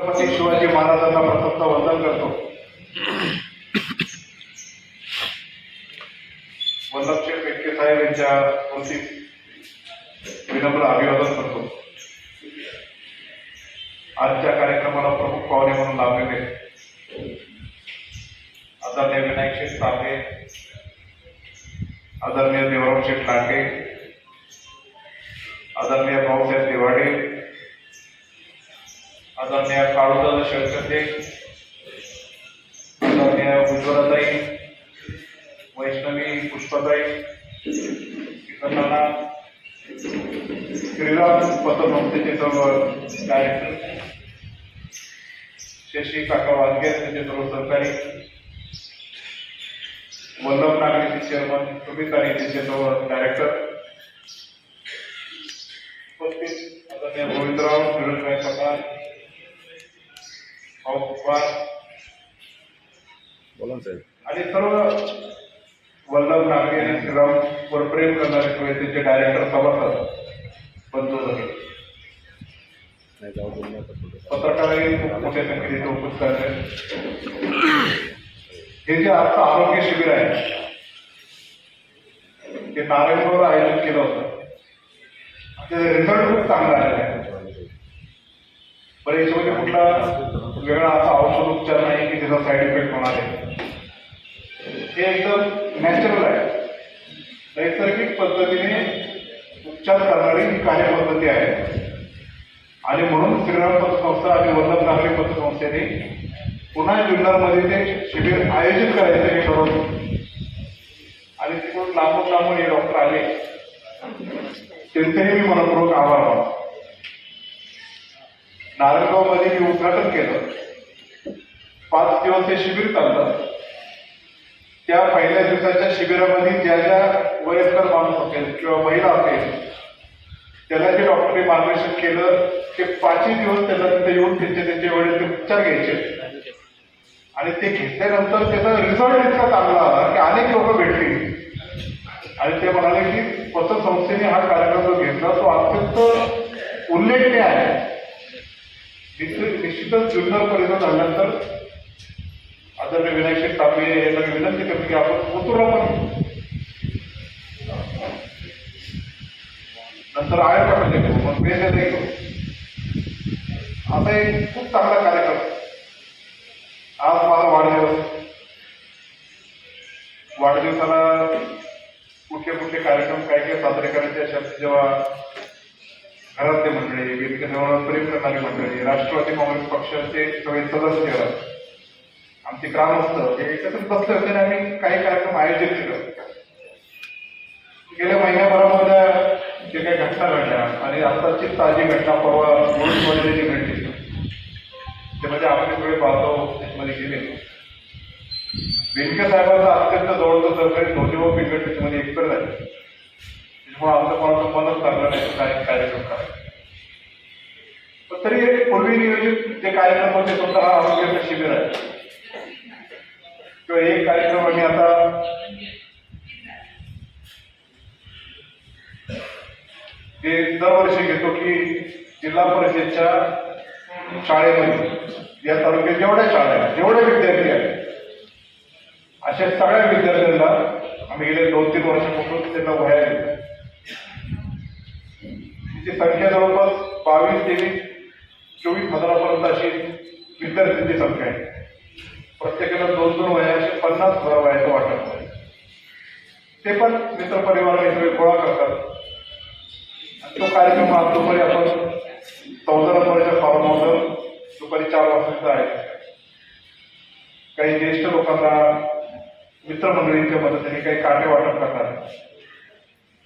छत्रपती शिवाजी महाराजांना प्रथमतः वंदन करतो. वल्लभशेठ बेटके साहेब यांच्या मूर्तीत विनम्र अभिवादन करतो. आजच्या कार्यक्रमाला प्रमुख पाहुणे म्हणून लाभलेले आदरणीय विनायक शेठ तांबे आदरणीय देवराम शेठ लांडे आदरणीय भाऊसाहेब तिवाडे आदरणीय काळूदादा शेळकंदे आदरणीय उज्ज्वलाताई वैष्णवी पुष्पाताई किसनाना श्रीराम पतसंस्थेचे सर्व डायरेक्टर शशी काका वानगे त्यांचे सर्व सहकारी वल्लभ नागरीचे चेअरमन सुमित आणि त्यांचे सर्व डायरेक्टर उपस्थित आदरणीय गोविंदराव फिरोजभाई पठाण भाऊ कुमार बोला ना साहेब आणि सर्व वल्लभ नागरी आणि श्रीराम वर प्रेम करणारे सगळे त्यांचे डायरेक्टर सभासद बंधू नका थोडं. पत्रकारही खूप मोठ्या संख्येने इथे उपस्थित आहेत हे जे आजचं आरोग्य शिबिर आहे ते नारायणगावला आयोजित केलं होतं. त्याचा रिझल्ट खूप चांगला आलेला आहे. पण याच्यामध्ये कुठला वेगळा असा औषध उपचार नाही की त्याचा साईड इफेक्ट होणार आहे? हे एकदम नॅचरल आहे. नैसर्गिक पद्धतीने उपचार करणारी ही कार्यपद्धती आहे. आणि म्हणून श्रीराम पतसंस्था आणि वल्लभ नागरी पतसंस्थेने पुन्हा जुन्नरमध्ये ते शिबिर आयोजित करायचं हे ठरवलं आणि तिकडून लांबून लांबून हे डॉक्टर आले. त्यांचेही मी मनपूर्वक आभार मानतो. नारायणगावमध्ये मी उद्घाटन केलं. पाच दिवस हे शिबिर चाललं. त्या पहिल्या दिवसाच्या शिबिरामध्ये ज्या ज्या वयस्कर माणूस असेल किंवा महिला असेल त्याला जे डॉक्टरने मार्गदर्शन केलं ते पाचही दिवस त्याला तिथे येऊन त्यांचे त्यांचे वेळेस ते उपचार घ्यायचे. आणि ते घेतल्यानंतर त्याचा रिझल्ट इतका चांगला आला की अनेक लोक भेटली. आणि ते म्हणाले की पतसंस्थेने हा कार्यक्रम जो घेतला तो अत्यंत उल्लेखनीय आहे. निश्चितच जुन्नर परिणाम झाल्यानंतर आदरणीय विनायक शेठ तांबे यांना मी विनंती करतो की आपण उतरला पण नंतर आय पाठवून देतो मग बेस घेऊ असा एक खूप चांगला कार्यक्रम. आज माझा वाढदिवस. वाढदिवसाला कुठले कुठले कार्यक्रम काय काय साजरे करायचे अशा जेव्हा घरातले मंडळी विविध प्रेम करणारी मंडळी राष्ट्रवादी काँग्रेस पक्षाचे सगळे सदस्य आमचे ग्रामस्थ हे एकत्र बसले होते आणि आम्ही काही कार्यक्रम आयोजित केले गेल्या महिन्याभरामध्ये जे काही घटना घडल्या आणि आताची ताजी घटना परवा मुळशीमध्ये जी घडली. त्यामध्ये आपले सगळे बांधव त्याच्यामध्ये गेले. बेनके साहेबांचा अत्यंत जवळचं सहकारी व पिकट त्याच्यामध्ये एक्सपर झाले. त्याच्यामुळे आमचं कोणाचं मनच लागलं नाही काही कार्यक्रम करायचा पण तरी हे पूर्वी नियोजित जे कार्यक्रम होते स्वतः हा आरोग्याचं शिबिर आहे. किंवा एक कार्यक्रम आम्ही आता ते दरवर्षी घेतो की जिल्हा परिषदच्या शाळेमध्ये या तालुक्यात जेवढ्या शाळा आहेत जेवढे विद्यार्थी आहेत अशा सगळ्या विद्यार्थ्यांना आम्ही गेले दोन तीन वर्षापासून त्यांना वह्या देतो. तिची संख्या जवळपास बावीस तेवीस चोवीस हजारापर्यंत अशी विद्यार्थ्यांची संख्या आहे. प्रत्येकाला दोन दोन वया असे पन्नास वयाचं वाटप आहे ते पण मित्रपरिवार सगळे गोळा करतात. तो कार्यक्रम आज दुपारी आपण चौदा नंबरच्या फॉर्म हाऊसवर दुपारी चार वाजता आहे. काही ज्येष्ठ लोकांना मित्रमंडळींच्या मदतीने काही काटे वाटप करतात.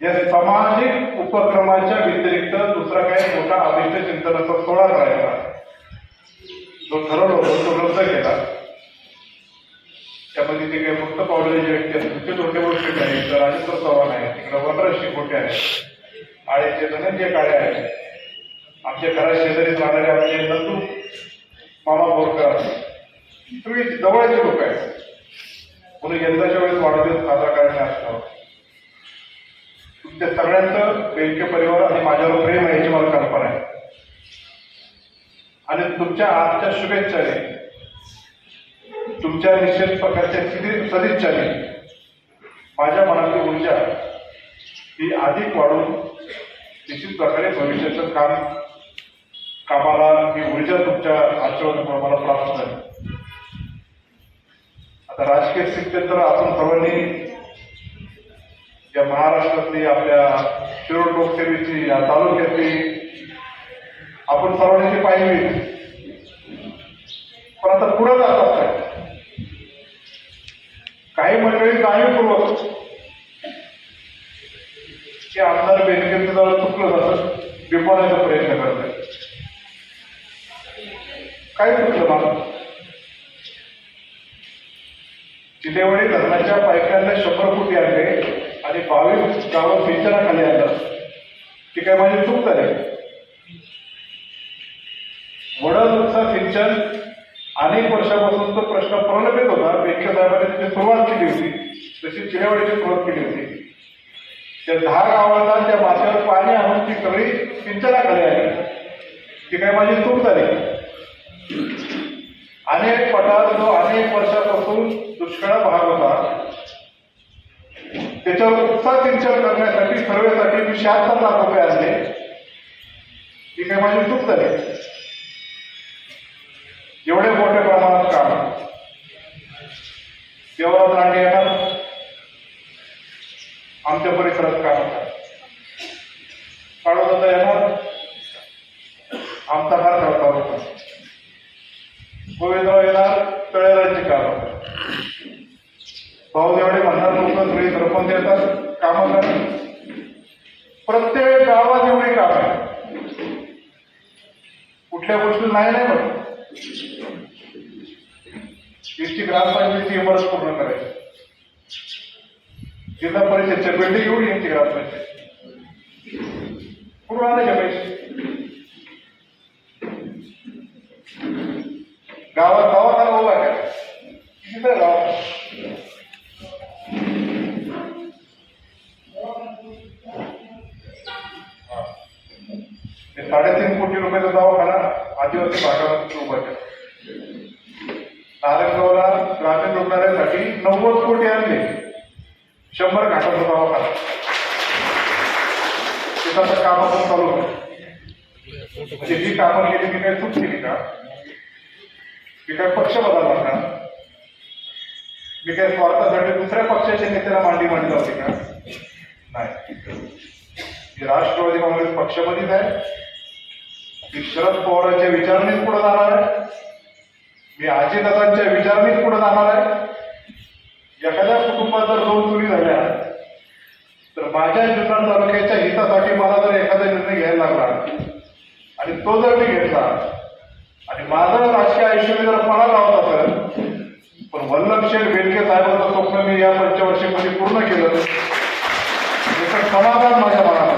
या सामाजिक उपक्रमाच्या व्यतिरिक्त दुसरा काही मोठा अभिष्ट चिंतनाचा सोहळा करायचा जो ठरवलो तो रद्द केला. त्यामध्ये जे काही फक्त पावलेले व्यक्ती आहेत तुमचे छोटे गोष्टी आहेत. तर राजेंद्र चव्हाण आहे तिकडे वनराज मोठे आहे आळेचे धनंजय काळे आहे आमच्या घरा शेजारी राहणारे आमचे नंदू मामा बोरकर तुम्ही जवळचे लोक आहेत. म्हणून यंदाच्या वेळेस वाढदिवस साजरा करायचा त्या सगळ्यांचं बेलके परिवार आणि माझ्यावर प्रेम आहे याची मला कल्पना आहे. आणि तुमच्या आजच्या शुभेच्छाने तुमच्या निश्चित प्रकारच्या सदिच्छाने माझ्या मनातली ऊर्जा ही अधिक वाढून निश्चित प्रकारे भविष्याचं काम कामाला ही ऊर्जा तुमच्या आशीर्वादामुळे मला प्राप्त झाली. आता राजकीय स्थितीत तर आपण सर्वांनी या महाराष्ट्रातली आपल्या शिरोड लोकसेवेची या तालुक्यातली आपण सर्वांनी पाहिजे पाहिली. पण आता पुढे जात असतात काही मंडळी जाणीवपूर्वक की आमदार बेनकेचं जवळ चुकलं जातं. विपवण्याचा काय माझी चूक झाली वडदचं सिंचन अनेक वर्षापासून तो प्रश्न प्रलंबित होता. पेक्षा साहेबांनी त्याची सुरुवात केली होती. तशी चिरेवाडीची सुरुवात केली होती. त्या दहा गावांना त्या माथ्यावर पाणी आणून ती सगळी सिंचनाखाली आली. ती काय माझी चूक झाली? अनेक पटात जो अनेक वर्षापासून दुष्काळ भाग होता त्याच्यावर उत्साह सिंचन करण्यासाठी सर्वेसाठी मी शहात्तर लाख रुपये आणले. ही काही माझी चूक झाली. एवढे मोठ्या प्रमाणात काम. देवराज रांडे येणार. आमच्या परिसरात काम पाडोदादा येणार आमचा फार करता होता गोविंदराव येणार तळेरांची काम भाऊ एवढे म्हणणार लोक सगळे सरपंच येतात कामं करतात प्रत्येक गावात एवढी काम आहे कुठल्या गोष्टी नाही नाही म्हणत. वीसची ग्रामपंचायतीची इमारत पूर्ण करायची. जिल्हा परिषदच्या बिल्डिंग एवढी यांची ग्रामपंचायत. पूर्ण आणायचे पैसे? गावात दवाखाना उभा करा किती गावात साडेतीन कोटी रुपयाचा दवाखाना आदिवासी भागामध्ये उभा केला नारायणगावला ग्रामीण रुग्णालयासाठी नव्वद कोटी आणले. शंभर घाटाचा दवाखाना. शेताचं काम आपण चालू म्हणजे ही कामं केली मी काही चूक केली का? मी काय पक्ष बदलला का? मी काय स्वार्थासाठी दुसऱ्या पक्षाच्या नेत्याला मांडी मांडली होती का? नाही. राष्ट्रवादी काँग्रेस पक्षामध्येच आहे. मी शरद पवारांच्या विचारणीच पुढे जाणार आहे. मी आजीदादांच्या विचारणीच पुढे जाणार आहे. एखाद्या कुटुंबात जर दोन चोरी झाल्या तर माझ्या जुन्नर तालुक्याच्या हितासाठी मला जर एखादा निर्णय घ्यायला लागला आणि तो जर मी घेतला आणि माझं राजकीय आयुष्य मी जर पणा लावत असेल पण वल्लभशेठ बेलके साहेबांचं स्वप्न मी या पंचवर्षीमध्ये पूर्ण केलं याचं समाधान माझ्या मनात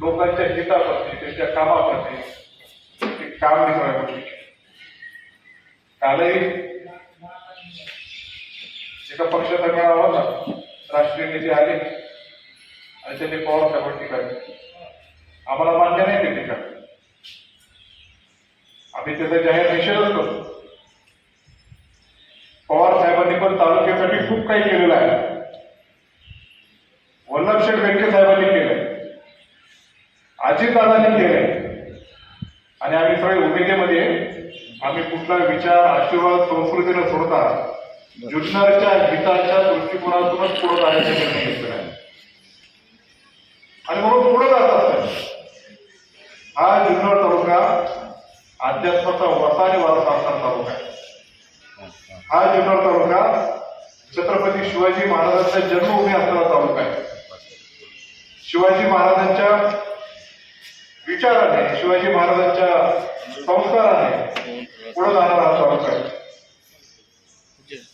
लोकांच्या हिताप्रती त्यांच्या कामाप्रती ते काम मी सगळ्या गोष्टी कालही एका पक्षाचा मेळावा होता. राष्ट्रीय नेते आले आणि त्यांनी पवार साहेबांवर टीका आम्हाला मान्य नाही ते टीका आम्ही त्याचा जाहीर निषेधच करतो. पवार साहेबांनी पण तालुक्यासाठी खूप काही केलेलं आहे. वल्लभशेठ बेंके साहेबांनी अजितदादांनी केले आणि आम्ही सगळे उमेदीमध्ये आम्ही कुठला विचार आशीर्वाद संस्कृतीला सोडता जुन्नरच्या हिताच्या दृष्टिकोनातूनच पुढे जाण्याचा निर्णय घेतलेला आहे. आणि म्हणून पुढे जात असतात हा जुन्नर तालुका अध्यात्माचा वसा आणि वारसा असणारा तालुका आहे. हा जुन्नर तालुका छत्रपती शिवाजी महाराजांच्या जन्मभूमी असणारा तालुका आहे. शिवाजी महाराजांच्या विचाराने शिवाजी महाराजांच्या संस्काराने पुढे जाणारा हा तालुका आहे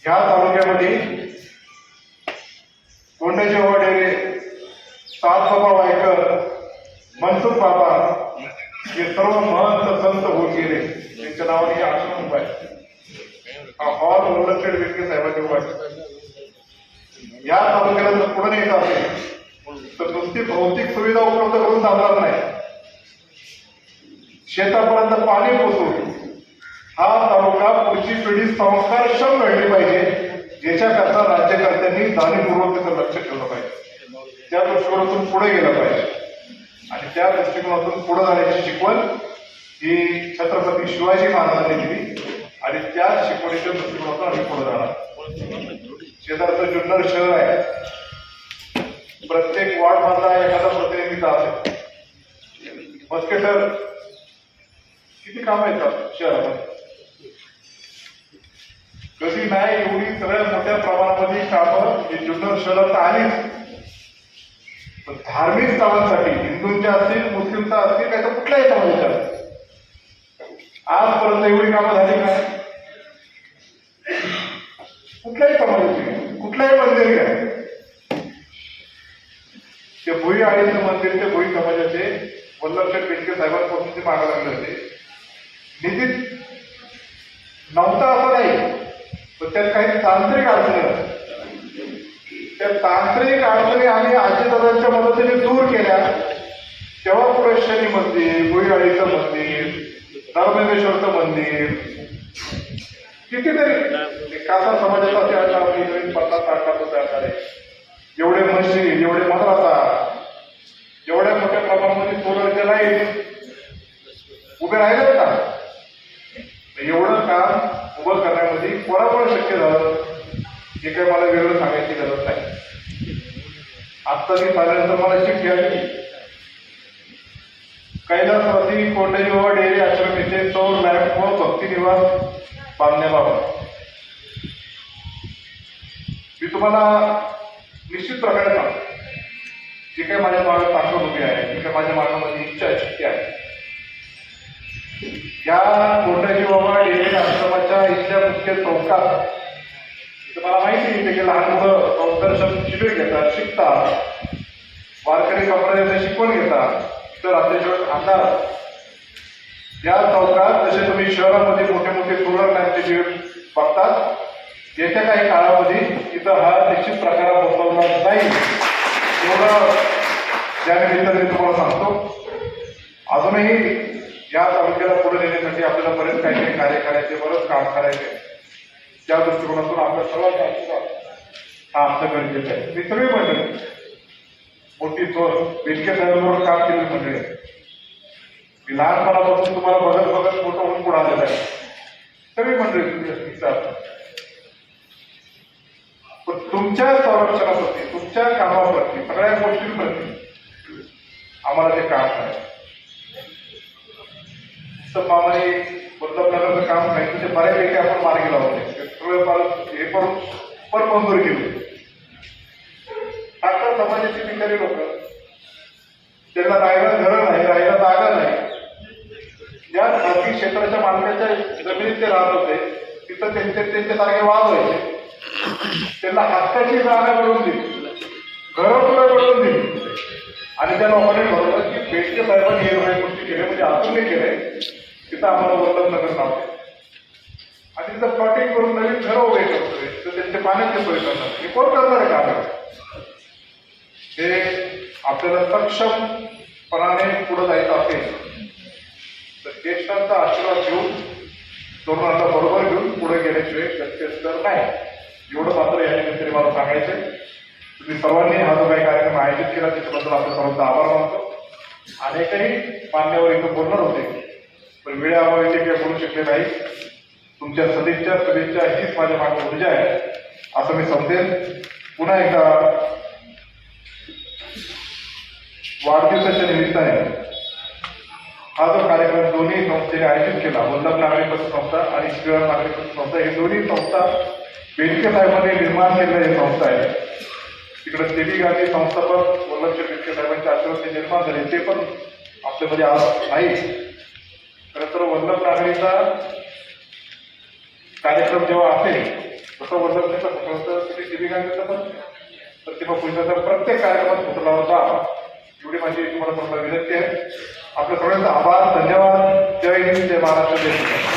ह्या तालुक्यामध्ये कोंडाचे वडेरे सात बाबा वायकर मनसुख बाबा हे सर्व महंत संत होत गेले. त्यांच्या नावाने हे आश्रम उभा आहे. हा हॉल वल्लभशेठ बेटके साहेबांनी उभा आहे. या तालुक्याला जर पुढे नेत असेल तर नुसती भौतिक सुविधा उपलब्ध करून चालणार नाही. शेतापर्यंत पाणी पोचवून हा तालुका पुढची पिढी संस्कारक्षम घडली पाहिजे ज्याच्याकरता राज्यकर्त्यांनी जाणीवपूर्वक त्याचं लक्ष ठेवलं पाहिजे. त्या दृष्टिकोनातून पुढे गेलं पाहिजे. आणि त्या दृष्टिकोनातून पुढे जाण्याची शिकवण ही छत्रपती शिवाजी महाराजांनी दिली. आणि त्या शिकवणीच्या दृष्टिकोनातून आम्ही पुढे जाणार. शेजारचं जुन्नर शहर आहे. प्रत्येक वार्डमधला एखादा प्रतिनिधी असेल. बसके सर किती काम येतात शहरामध्ये? कधी नाही एवढी सगळ्यात मोठ्या प्रमाणामध्ये कामं ही जुन्नर शहरात आलीच. पण धार्मिक कामांसाठी हिंदूंच्या असतील मुस्लिमचा असतील काय तर कुठल्याही समाजाच्या असतील. आजपर्यंत एवढी कामं झाली का कुठल्याही समाजाची नाही. कुठल्याही मंदिर घ्या ते भुई आळीचं मंदिर ते भुई समाजाचे वल्लभशेठ बेटके साहेबांपासून ते मागा लागले होते. निधीत नव्हता असं नाही. पण त्यात काही तांत्रिक अडचणी त्या तांत्रिक अडचणी आम्ही आजीदादांच्या मदतीने दूर केल्या. तेव्हा पुरेशनी मंदिर भुईआळीचं मंदिर धर्मेश्वरचं मंदिर. कितीतरी कासा समाजाचा ते आम्ही नवीन पन्नास साठ लाख झाले एवढे मशीद एवढे मद्रासा एवढ्या मोठ्या प्रमाणामध्ये सोलरच्या लाइट उभे राहिले का एवढं काम उभं करण्यामध्ये कोणापण शक्य झालं? हे काही मला वेगळं सांगायची गरज नाही. आत्ता मी पाहिल्यानंतर मला चिठ्ठी आली कैलासवासी कोंडदेवा डेअरी आश्रम येथे सौर लॅम्प व भक्ती निवास बांधण्याबाबत मी तुम्हाला निश्चित प्रकारे सांगतो. जे काही माझ्या मागे ताकद उभी आहे जे काही माझ्या मागामध्ये इच्छा शक्य आहे. या कोंडाजी बाबा डेअरी आश्रमाच्या इथल्या मुख्य चौकात तुम्हाला मला माहिती आहे की लहान मुलं संदर्शन शिबिर घेतात शिकतात वारकरी संप्रदायाचं शिकवण घेतात तर अतिशय खाणार या चौकात जसे तुम्ही शहरामध्ये मोठे मोठे सोलर लॅम्पचे जे बघतात येत्या काही काळामध्ये इथं हा निश्चित प्रकार बसवणार नाही एवढं त्या मी तुम्हाला सांगतो. अजूनही या तालुक्याला पुढे नेण्यासाठी आपल्याला बरेच काही काही कार्य करायचे बरंच काम करायचे. त्या दृष्टिकोनातून आपला सर्वात हा आमचं गरजेचं आहे. मी सगळी मंडळी मोठी चोर बेटके साहेबांबरोबर काम केले मंडळी मी लहानपणापासून तुम्हाला बघत बघत मोठं होऊन पुढे आलेलं आहे. सगळी मंडळी तुम्ही पण तुमच्या संरक्षणाप्रती तुमच्या कामाप्रती सगळ्या गोष्टींप्रती आम्हाला ते काम करायचं. तर मामाने बदलापूरचं काम करायचं ते बऱ्यापैकी आपण मार्गी लावले सगळे सगळं हे पण पण मंजूर केले. आता समाजाची बिचारी लोक त्यांना राहायला घरं नाही राहायला जागा नाही. या खाजगी क्षेत्राच्या मालकाच्या जमिनीत ते राहत होते तिथं त्यांचे त्यांच्यासारखे वाद व्हायचे. त्यांना हक्काची जागा मिळवून दिली. घरं तुला मिळवून दिली. आणि त्या लोकांनी ठरवलं की बेटके साहेबांनी हे गोष्टी केल्या म्हणजे अजून केले केलंय. तिथं आम्हाला वल्लभनगर नाव आणि तिथं प्लॉटिंग करून नवीन घरं उभे करतोय. तर त्यांचे पाण्याची सोय करणार हे कोण करणार आहे काम? हे आपल्याला सक्षमपणाने पुढे जायचं असेल तर ज्येष्ठांचा आशीर्वाद घेऊन तरुणांना बरोबर घेऊन पुढे गेल्याशिवाय तर नाही. एवढं मात्र या निमित्ताने मला सांगायचंय. तुम्ही सर्वांनी हा जो काही कार्यक्रम आयोजित केला त्याच्याबद्दल आपल्या सर्वांचा आभार मानतो. अनेकही मान्यवर इथं बोलणार होते. पण वेळेअभावी ते काही बोलू शकले नाही. तुमच्या सदिच्छा शुभेच्छा हीच माझ्या मागे ऊर्जा आहे. असं मी समजेल पुन्हा एकदा वाढदिवसाच्या निमित्ताने हा जो कार्यक्रम दोन्ही संस्थेने आयोजित केला वल्लभ नागरिक संस्था आणि शिवाय नागरिक संस्था हे दोन्ही संस्था बेटके साहेबांनी निर्माण केलेल्या ही संस्था आहे. तिकडे सेबी गांधी संस्थापक वल्लभचे बेटके साहेबांच्या आशीर्वाद निर्माण झाले ते पण आपल्यामध्ये आज नाही तर वल्लभनागरीचा कार्यक्रम जेव्हा असेल तसं वल्लभचा तसं सेबी गांधीचा पण प्रतिभा पुरुषाचा प्रत्येक कार्यक्रमात फोटो होता एवढी माझी तुम्हाला सर्वांना विनंती आहे. आपल्या सगळ्यांचा आभार धन्यवाद. जय हिंद जय महाराष्ट्र जय